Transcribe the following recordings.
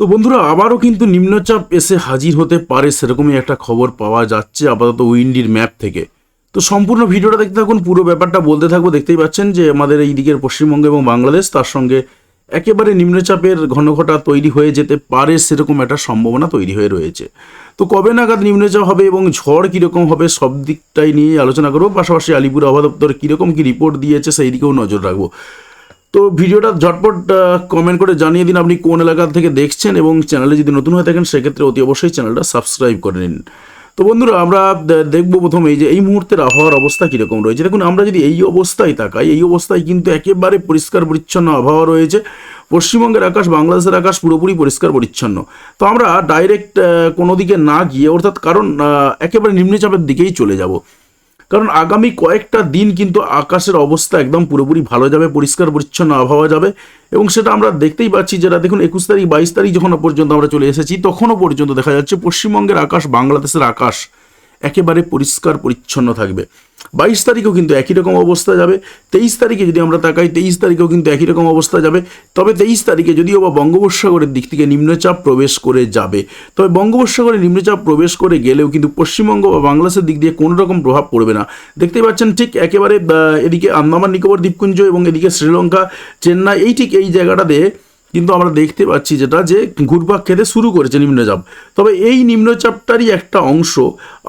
তো বন্ধুরা, আবারও কিন্তু নিম্নচাপ এসে হাজির হতে পারে, সেরকমই একটা খবর পাওয়া যাচ্ছে আপাতত উইন্ডির ম্যাপ থেকে। তো সম্পূর্ণ ভিডিওটা দেখতে থাকুন, পুরো ব্যাপারটা বলতে থাকব। দেখতেই পাচ্ছেন যে আমাদের এই দিকের পশ্চিমবঙ্গ এবং বাংলাদেশ, তার সঙ্গে একেবারে নিম্নচাপের ঘনঘটা তৈরি হয়ে যেতে পারে, সেরকম একটা সম্ভাবনা তৈরি হয়ে রয়েছে। তো কবে নাগাদ নিম্নচাপ হবে এবং ঝড় কীরকম হবে, সব দিকটাই নিয়ে আলোচনা করব। পাশাপাশি আলিপুর আবহাওয়া দপ্তর কীরকম কী রিপোর্ট দিয়েছে, সেই দিকেও নজর রাখব। তো ভিডিওটা ঝটপট কমেন্ট করে জানিয়ে দিন আপনি কোন এলাকা থেকে দেখছেন এবং চ্যানেলে যদি নতুন হয়ে থাকেন, সেক্ষেত্রে অতি অবশ্যই চ্যানেলটা সাবস্ক্রাইব করে নিন। তো বন্ধুরা, আমরা দেখব প্রথমে যে, এই মুহূর্তের আবহাওয়ার অবস্থা কীরকম রয়েছে। দেখুন, আমরা যদি এই অবস্থায় তাকাই, এই অবস্থায় কিন্তু একেবারে পরিষ্কার পরিচ্ছন্ন আবহাওয়া রয়েছে। পশ্চিমবঙ্গের আকাশ, বাংলাদেশের আকাশ পুরোপুরি পরিষ্কার পরিচ্ছন্ন। তো আমরা ডাইরেক্ট কোনো দিকে না গিয়ে, অর্থাৎ কারণ একেবারে নিম্নচাপের দিকেই চলে যাব। কারণ আগামী কয়েকটা দিন কিন্তু আকাশের অবস্থা একদম পুরোপুরি ভালো যাবে, পরিষ্কার, পরিচ্ছন্ন আবহাওয়া যাবে এবং সেটা আমরা দেখতেই পাচ্ছি যেটা দেখুন একুশ তারিখ, বাইশ তারিখ যখন পর্যন্ত আমরা চলে এসেছি, তখনও পর্যন্ত দেখা যাচ্ছে পশ্চিমবঙ্গের আকাশ, বাংলাদেশের আকাশ একেবারে পরিষ্কার, পরিচ্ছন্ন থাকবে। বাইশ তারিখেও কিন্তু একই রকম অবস্থা যাবে। তেইশ তারিখে যদি আমরা তাকাই, তেইশ তারিখেও কিন্তু একই রকম অবস্থা যাবে। তবে তেইশ তারিখে যদিও বা বঙ্গোপসাগরের দিক থেকে নিম্নচাপ প্রবেশ করে যাবে। তবে বঙ্গোপসাগরে নিম্নচাপ প্রবেশ করে গেলেও কিন্তু পশ্চিমবঙ্গ বা বাংলাদেশের দিক দিয়ে কোনো রকম প্রভাব পড়বে না। দেখতে পাচ্ছেন ঠিক একেবারে এদিকে আন্দামান নিকোবর দ্বীপপুঞ্জ এবং এদিকে শ্রীলঙ্কা, চেন্নাই, এই ঠিক এই জায়গাটাতে কিন্তু আমরা দেখতে পাচ্ছি যেটা যে ঘুরপাক খেতে শুরু করেছে নিম্নচাপ। তবে এই নিম্নচাপটারই একটা অংশ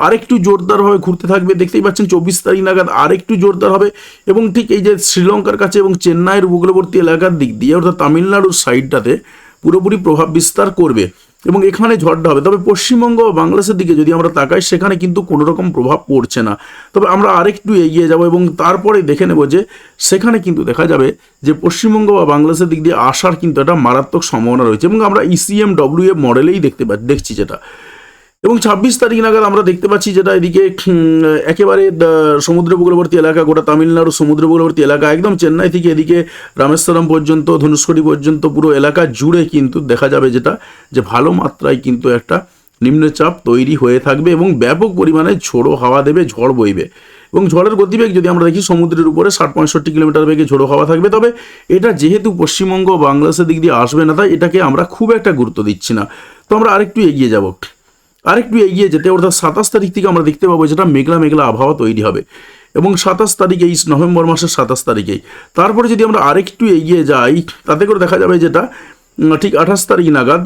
আরেকটু জোরদারভাবে ঘুরতে থাকবে। দেখতেই পাচ্ছেন চব্বিশ তারিখ নাগাদ আরেকটু জোরদার হবে এবং ঠিক এই যে শ্রীলঙ্কার কাছে এবং চেন্নাইয়ের উপকূলবর্তী এলাকার দিক দিয়ে, অর্থাৎ তামিলনাড়ুর সাইডটাতে পুরোপুরি প্রভাব বিস্তার করবে। এবং এখানে ঝড়টা হবে। তবে পশ্চিমবঙ্গ বা বাংলাদেশের দিকে যদি আমরা তাকাই, সেখানে কিন্তু কোনো রকম প্রভাব পড়ছে না। তবে আমরা আরেকটু এগিয়ে যাব এবং তারপরে দেখে নেব যে সেখানে কিন্তু দেখা যাবে যে পশ্চিমবঙ্গ বা বাংলাদেশের দিক দিয়ে আসার কিন্তু একটা মারাত্মক সম্ভাবনা রয়েছে এবং আমরা ইসিএম ডব্লিউ এফ মডেলেই দেখতে পা, দেখছি যেটা। এবং ছাব্বিশ তারিখ নাগাদ আমরা দেখতে পাচ্ছি যেটা এদিকে একেবারে সমুদ্র উপকূলবর্তী এলাকা, গোটা তামিলনাড়ু সমুদ্র উপকূলবর্তী এলাকা, একদম চেন্নাই থেকে এদিকে রামেশ্বরম পর্যন্ত ধনুষ্কড়ি পর্যন্ত, পুরো এলাকা জুড়ে কিন্তু দেখা যাবে যেটা, যে ভালো মাত্রায় কিন্তু একটা নিম্নচাপ তৈরি হয়ে থাকবে এবং ব্যাপক পরিমাণে ঝোড়ো হাওয়া দেবে, ঝড় বইবে। এবং ঝড়ের গতিবেগ যদি আমরা দেখি, সমুদ্রের উপরে ষাট, পঁয়ষট্টি কিলোমিটার বেগে ঝোড়ো হাওয়া থাকবে। তবে এটা যেহেতু পশ্চিমবঙ্গ বাংলাদেশের দিক দিয়ে আসবে না, তাই এটাকে আমরা খুব একটা গুরুত্ব দিচ্ছি না। তো আমরা আরেকটু এগিয়ে যাব। আরেকটু এগিয়ে যেতে, অর্থাৎ সাতাশ তারিখ থেকে আমরা দেখতে পাবো যেটা মেঘলা মেঘলা আবহাওয়া তৈরি হবে। এবং সাতাশ তারিখে, এই নভেম্বর মাসের সাতাশ তারিখেই তারপরে যদি আমরা আরেকটু এগিয়ে যাই, তাতে করে দেখা যাবে যেটা ঠিক আঠাশ তারিখ নাগাদ,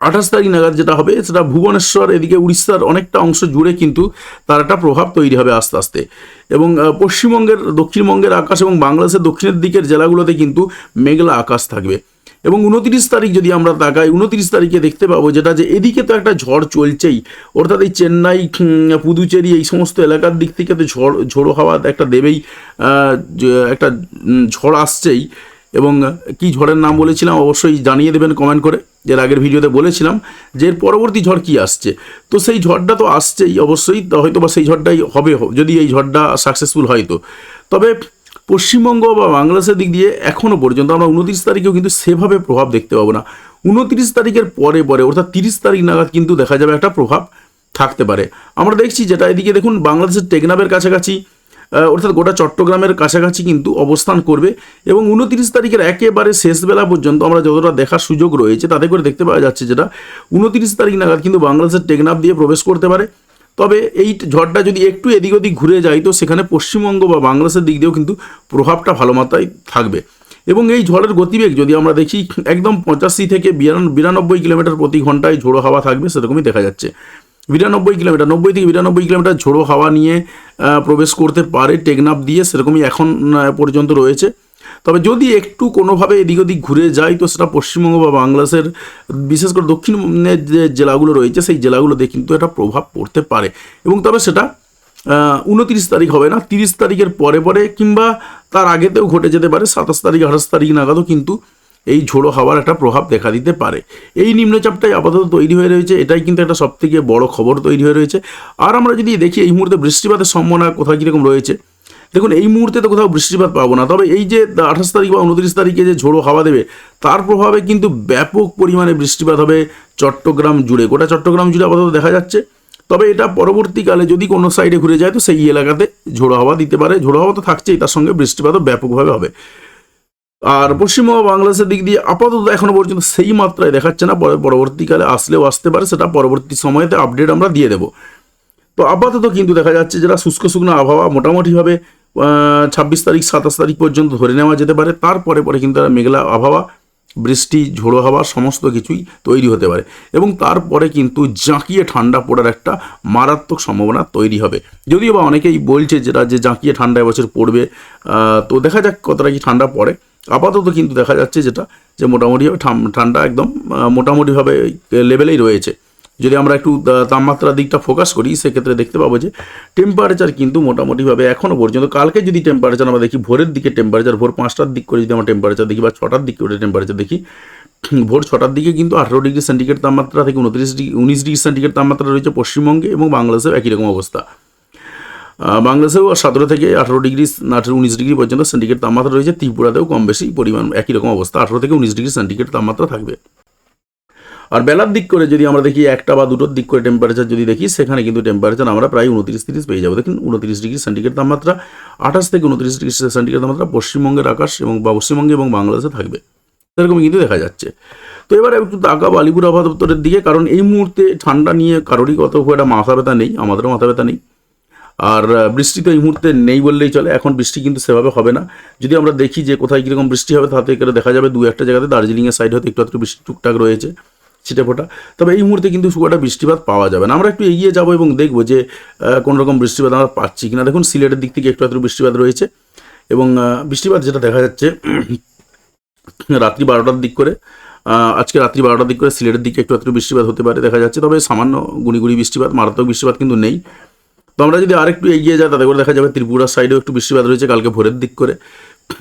আঠাশ তারিখ নাগাদ যেটা হবে, সেটা ভুবনেশ্বর, এদিকে উড়িষ্যার অনেকটা অংশ জুড়ে কিন্তু তার একটা প্রভাব তৈরি হবে আস্তে আস্তে। এবং পশ্চিমবঙ্গের, দক্ষিণবঙ্গের আকাশ এবং বাংলাদেশের দক্ষিণের দিকের জেলাগুলোতে কিন্তু মেঘলা আকাশ থাকবে। এবং উনত্রিশ তারিখ যদি আমরা তাকাই, উনত্রিশ তারিখে দেখতে পাবো যেটা যে এদিকে তো একটা ঝড় চলছেই। অর্থাৎ এই চেন্নাই পুদুচেরি এই সমস্ত এলাকার দিক থেকে তো ঝড়, ঝোড়ো হাওয়া একটা দেবেই একটা ঝড় আসছেই। এবং কি ঝড়ের নাম বলেছিলাম অবশ্যই জানিয়ে দেবেন কমেন্ট করে। এর আগের ভিডিওতে বলেছিলাম যে এর পরবর্তী ঝড় কি আসছে। তো সেই ঝড়টা তো আসছেই অবশ্যই হয়তো বা সেই ঝড়টাই হবে, যদি এই ঝড়টা সাকসেসফুল হয় তো। তবে পশ্চিমবঙ্গ বা বাংলাদেশের দিক দিয়ে এখনও পর্যন্ত আমরা উনত্রিশ তারিখেও কিন্তু সেভাবে প্রভাব দেখতে পাবো না। উনত্রিশ তারিখের পরে পরে, অর্থাৎ তিরিশ তারিখ নাগাদ কিন্তু দেখা যাবে একটা প্রভাব থাকতে পারে। আমরা দেখছি যেটা এদিকে দেখুন, বাংলাদেশের টেকনাফের কাছাকাছি অর্থাৎ গোটা চট্টগ্রামের কাছাকাছি কিন্তু অবস্থান করবে এবং উনত্রিশ তারিখের একেবারে শেষ বেলা পর্যন্ত আমরা যতটা দেখার সুযোগ রয়েছে, তাতে করে দেখতে পাওয়া যাচ্ছে যেটা উনত্রিশ তারিখ নাগাদ কিন্তু বাংলাদেশের টেকনাফ দিয়ে প্রবেশ করতে পারে। তবে এই ঝড়টা যদি একটু এদিক ওদিক ঘুরে যায়, তো সেখানে পশ্চিমবঙ্গ বা বাংলাদেশের দিক দিয়েও কিন্তু প্রভাবটা ভালো মাত্রায় থাকবে। এবং এই ঝড়ের গতিবেগ যদি আমরা দেখি, একদম পঁচাশি থেকে বিরান- বিরানব্বই কিলোমিটার প্রতি ঘন্টায় ঝোড়ো হাওয়া থাকবে সেরকমই দেখা যাচ্ছে। বিরানব্বই কিলোমিটার, নব্বই থেকে বিরানব্বই কিলোমিটার ঝোড়ো হাওয়া নিয়ে প্রবেশ করতে পারে টেকনাফ দিয়ে, সেরকমই এখন পর্যন্ত রয়েছে। তবে যদি একটু কোনোভাবে এদিক ওদিক ঘুরে যায় তো সেটা পশ্চিমবঙ্গ বা বাংলাদেশের, বিশেষ করে দক্ষিণের যে জেলাগুলো রয়েছে, সেই জেলাগুলোতে কিন্তু একটা প্রভাব পড়তে পারে। এবং তবে সেটা উনত্রিশ তারিখ হবে না, তিরিশ তারিখের পরে পরে কিংবা তার আগেতেও ঘটে যেতে পারে, সাতাশ তারিখ, আঠাশ তারিখ নাগাদও কিন্তু এই ঝোড়ো হাওয়ার একটা প্রভাব দেখা দিতে পারে। এই নিম্নচাপটাই আপাতত তৈরি হয়ে রয়েছে, এটাই কিন্তু একটা সবথেকে বড় খবর তৈরি হয়ে রয়েছে। আর আমরা যদি দেখি এই মুহূর্তে বৃষ্টিপাতের সম্ভাবনা কোথায় কীরকম রয়েছে দেখুন, এই মুহূর্তে তো কোথাও বৃষ্টিপাত পাবো না। তবে এই যে আঠাশ তারিখ বা উনত্রিশ তারিখে যে ঝোড়ো হাওয়া দেবে, তার প্রভাবে কিন্তু ব্যাপক পরিমাণে বৃষ্টিপাত হবে চট্টগ্রাম জুড়ে। গোটা চট্টগ্রাম জুড়ে আপাতত দেখা যাচ্ছে। তবে এটা পরবর্তীকালে যদি কোনো সাইডে ঘুরে যায়, তো সেই এলাকাতে ঝোড়ো হাওয়া দিতে পারে। ঝোড়ো হাওয়া তো থাকছেই, তার সঙ্গে বৃষ্টিপাতও ব্যাপকভাবে হবে। আর পশ্চিমবঙ্গ বাংলাদেশের দিক দিয়ে আপাতত এখনও পর্যন্ত সেই মাত্রায় দেখাচ্ছে না। পরে পরবর্তীকালে আসলেও আসতে পারে, সেটা পরবর্তী সময়তে আপডেট আমরা দিয়ে দেবো। তো আপাতত কিন্তু দেখা যাচ্ছে যেটা শুষ্ক শুকনো আবহাওয়া মোটামুটিভাবে ছাব্বিশ তারিখ, সাতাশ তারিখ পর্যন্ত ধরে নেওয়া যেতে পারে। তারপরে পরে কিন্তু মেঘলা আবহাওয়া, বৃষ্টি, ঝোড়ো হাওয়া, সমস্ত কিছুই তৈরি হতে পারে। এবং তারপরে কিন্তু জাঁকিয়ে ঠান্ডা পড়ার একটা মারাত্মক সম্ভাবনা তৈরি হবে। যদিও বা অনেকেই বলছে যেটা যে জাঁকিয়ে ঠান্ডা এবছর পড়বে তো দেখা যাক কতটা কি ঠান্ডা পড়ে। আপাতত কিন্তু দেখা যাচ্ছে যেটা, যে মোটামুটিভাবে ঠান্ডা একদম মোটামুটিভাবে লেভেলেই রয়েছে। যদি আমরা একটু তাপমাত্রার দিকটা ফোকাস করি, সেক্ষেত্রে দেখতে পাবো যে টেম্পারেচার কিন্তু মোটামুটিভাবে এখনও পর্যন্ত, কালকে যদি টেম্পারেচার আমরা দেখি ভোরের দিকে টেম্পারেচার ভোর পাঁচটার দিক করে যদি আমরা টেম্পারেচার দেখি বা ছটার দিক করে টেম্পারেচার দেখি, ভোর ছটার দিকে কিন্তু আঠারো ডিগ্রি সেন্টিগ্রেড তাপমাত্রা থেকে উনত্রিশ ডিগ্রি, উনিশ ডিগ্রি সেন্টিগ্রেড তাপমাত্রা রয়েছে পশ্চিমবঙ্গে এবং বাংলাদেশেও একই রকম অবস্থা। বাংলাদেশেও সতেরো থেকে আঠারো ডিগ্রি, আঠারো, উনিশ ডিগ্রি পর্যন্ত সেন্টিগ্রেড তাপমাত্রা রয়েছে, ত্রিপুরাতেও কম বেশি পরিমাণ একই রকম অবস্থা, আঠারো থেকে উনিশ ডিগ্রি সেন্টিগ্রেড তাপমাত্রা থাকবে। আর বেলার দিক করে যদি আমরা দেখি একটা বা দুটোর দিক করে টেম্পারেচার যদি দেখি, সেখানে কিন্তু টেম্পারেচার আমরা প্রায় উনত্রিশ তিরিশ পেয়ে যাব। দেখুন, উনত্রিশ ডিগ্রি সেন্টিগ্রেড তাপমাত্রা, আঠাশ থেকে উনত্রিশ ডিগ্রি সেন্টিগ্রেড তাপমাত্রা পশ্চিমবঙ্গের আকাশ এবং পশ্চিমবঙ্গে এবং বাংলাদেশে থাকবে। সেরকম কিন্তু দেখা যাচ্ছে। তো এবার একটু তাকাব আলিপুর আবহাওয়া দপ্তরের দিকে, কারণ এই মুহূর্তে ঠান্ডা নিয়ে কারোরই কত খুব একটা মাথা ব্যথা নেই, আমাদেরও মাথা ব্যথা নেই। আর বৃষ্টি তো এই মুহূর্তে নেই বললেই চলে, এখন বৃষ্টি কিন্তু সেভাবে হবে না। যদি আমরা দেখি যে কোথায় কীরকম বৃষ্টি হবে, তাতে দেখা যাবে দু একটা জায়গাতে দার্জিলিংয়ের সাইড হতে একটু একটু বৃষ্টি টুকটাক রয়েছে। ছিটে ফোটা। তবে এই মুহূর্তে কিন্তু একটা বৃষ্টিপাত পাওয়া যাবে না। আমরা একটু এগিয়ে যাব এবং দেখব যে আহ, কোনো রকম বৃষ্টিপাত আমরা পাচ্ছি কিনা। দেখুন সিলেটের দিক থেকে একটু একটু বৃষ্টিপাত রয়েছে এবং বৃষ্টিপাত যেটা দেখা যাচ্ছে রাত্রি বারোটার দিক করে আজকে রাত্রি বারোটার দিক করে সিলেটের দিকে একটু একটু বৃষ্টিপাত হতে পারে দেখা যাচ্ছে। তবে সামান্য গুড়ি বৃষ্টিপাত মারাত্মক বৃষ্টিপাত কিন্তু নেই। তো আমরা যদি আরেকটু এগিয়ে যাই তাতে করে দেখা যাবে ত্রিপুরার সাইডেও একটু বৃষ্টিপাত রয়েছে কালকে ভোরের দিক করে।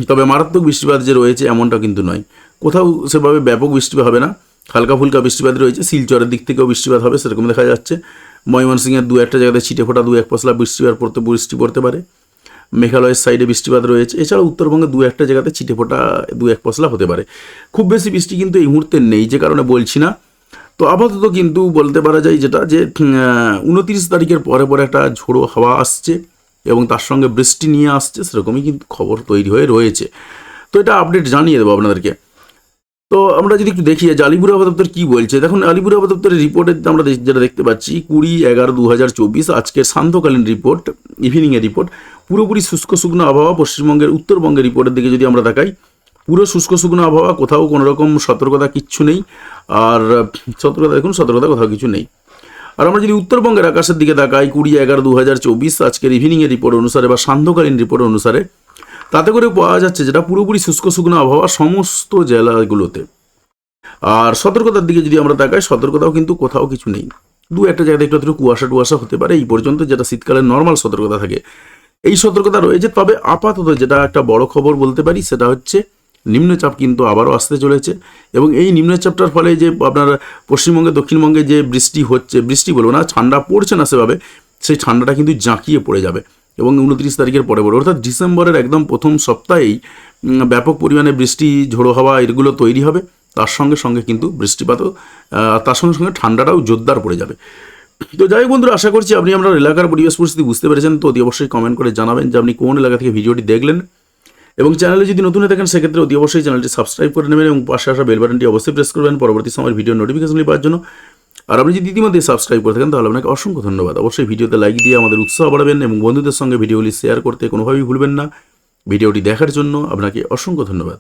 তবে মারাত্মক বৃষ্টিপাত যে রয়েছে এমনটা কিন্তু নয়। কোথাও সেভাবে ব্যাপক বৃষ্টিপাত হবে না। হালকা ফুলকা বৃষ্টিপাত রয়েছে, শিলচরের দিক থেকেও বৃষ্টিপাত হবে, সেরকম দেখা যাচ্ছে। ময়মনসিংহের দু একটা জায়গাতে ছিটে ফোটা দু এক পশলা বৃষ্টিপাত পড়তে, বৃষ্টি পড়তে পারে। মেঘালয়ের সাইডে বৃষ্টিপাত রয়েছে এছাড়া উত্তরবঙ্গে দু একটা জায়গাতে ছিটে ফোটা দু এক পশলা হতে পারে। খুব বেশি বৃষ্টি কিন্তু এই মুহূর্তে নেই, যে কারণে বলছি না। তো আপাতত কিন্তু বলতে পারা যায় যেটা, যে উনত্রিশ তারিখের পরে পরে একটা ঝোড়ো হাওয়া আসছে এবং তার সঙ্গে বৃষ্টি নিয়ে আসছে, সেরকমই কিন্তু খবর তৈরি হয়ে রয়েছে। তো এটা আপডেট জানিয়ে দেবো আপনাদেরকে। তো আমরা যদি একটু দেখি, যে আলিপুর দপ্তর কী বলছে? দেখুন, আলিপুর দপ্তরের রিপোর্টে আমরা যেটা দেখতে পাচ্ছি, কুড়ি এগারো দু হাজার চব্বিশ, আজকের সান্ধ্যকালীন রিপোর্ট ইভিনিংয়ের রিপোর্ট পুরোপুরি শুষ্ক শুকনো আবহাওয়া, পশ্চিমবঙ্গের উত্তরবঙ্গের রিপোর্টের দিকে যদি আমরা তাকাই, পুরো শুষ্ক শুকনো আবহাওয়া, কোথাও কোনো রকম সতর্কতা কিচ্ছু নেই, আর সতর্কতা, দেখুন, সতর্কতা কোথাও কিছু নেই। আর আমরা যদি উত্তরবঙ্গের আকাশের দিকে তাকাই, কুড়ি এগারো দু হাজার চব্বিশ, আজকের ইভিনিংয়ের রিপোর্ট অনুসারে বা সান্ধ্যকালীন রিপোর্ট অনুসারে তাতে করে পাওয়া যাচ্ছে যেটা পুরোপুরি শুষ্ক শুকনো আবহাওয়া সমস্ত জেলাগুলোতে। আর সতর্কতার দিকে যদি আমরা তাকাই, সতর্কতাও কিন্তু কোথাও কিছু নেই। দু একটা জায়গায় একটু কুয়াশা টুয়াশা হতে পারে, এই পর্যন্ত যেটা শীতকালে নর্মাল সতর্কতা থাকে। এই সতর্কতা রয়েছে, তবে আপাতত যেটা একটা বড় খবর বলতে পারি, সেটা হচ্ছে নিম্নচাপ কিন্তু আবারও আসতে চলেছে। এবং এই নিম্নচাপটার ফলে যে আপনার পশ্চিমবঙ্গে, দক্ষিণবঙ্গে যে বৃষ্টি হচ্ছে, বৃষ্টি বলব না, ঠান্ডা পড়ছে না সেভাবে, সেই ঠান্ডাটা কিন্তু জাঁকিয়ে পড়ে যাবে। এবং উনত্রিশ তারিখের পরে পরে। অর্থাৎ ডিসেম্বরের একদম প্রথম সপ্তাহেই ব্যাপক পরিমাণে বৃষ্টি, ঝোড়ো হাওয়া এগুলো তৈরি হবে। তার সঙ্গে সঙ্গে কিন্তু বৃষ্টিপাতও তার সঙ্গে সঙ্গে ঠান্ডাটাও জোরদার পড়ে যাবে। তো যাই হোক বন্ধুরা, আশা করছি আপনি আপনার এলাকার পরিবেশ পরিস্থিতি বুঝতে পেরেছেন। তো অতি অবশ্যই কমেন্ট করে জানাবেন যে আপনি কোন এলাকা থেকে ভিডিওটি দেখলেন। এবং চ্যানেলে যদি নতুন হয়ে থাকেন, সেক্ষেত্রে অতি অবশ্যই চ্যানেলটি সাবস্ক্রাইব করে নেবেন এবং পাশে আসা বেল বাটনটি অবশ্যই প্রেস করবেন। পরবর্তী সময়ের ভিডিও নোটিফিকেশন পাওয়ার জন্য। আর আপনি যদি ইতিমধ্যে সাবস্ক্রাইব করে থাকেন, তাহলে আপনাকে অসংখ্য ধন্যবাদ। অবশ্যই ভিডিওতে লাইক দিয়ে আমাদের উৎসাহ বাড়াবেন এবং বন্ধুদের সঙ্গে ভিডিওগুলি শেয়ার করতে কোনোভাবেই ভুলবেন না। ভিডিওটি দেখার জন্য আপনাকে অসংখ্য ধন্যবাদ।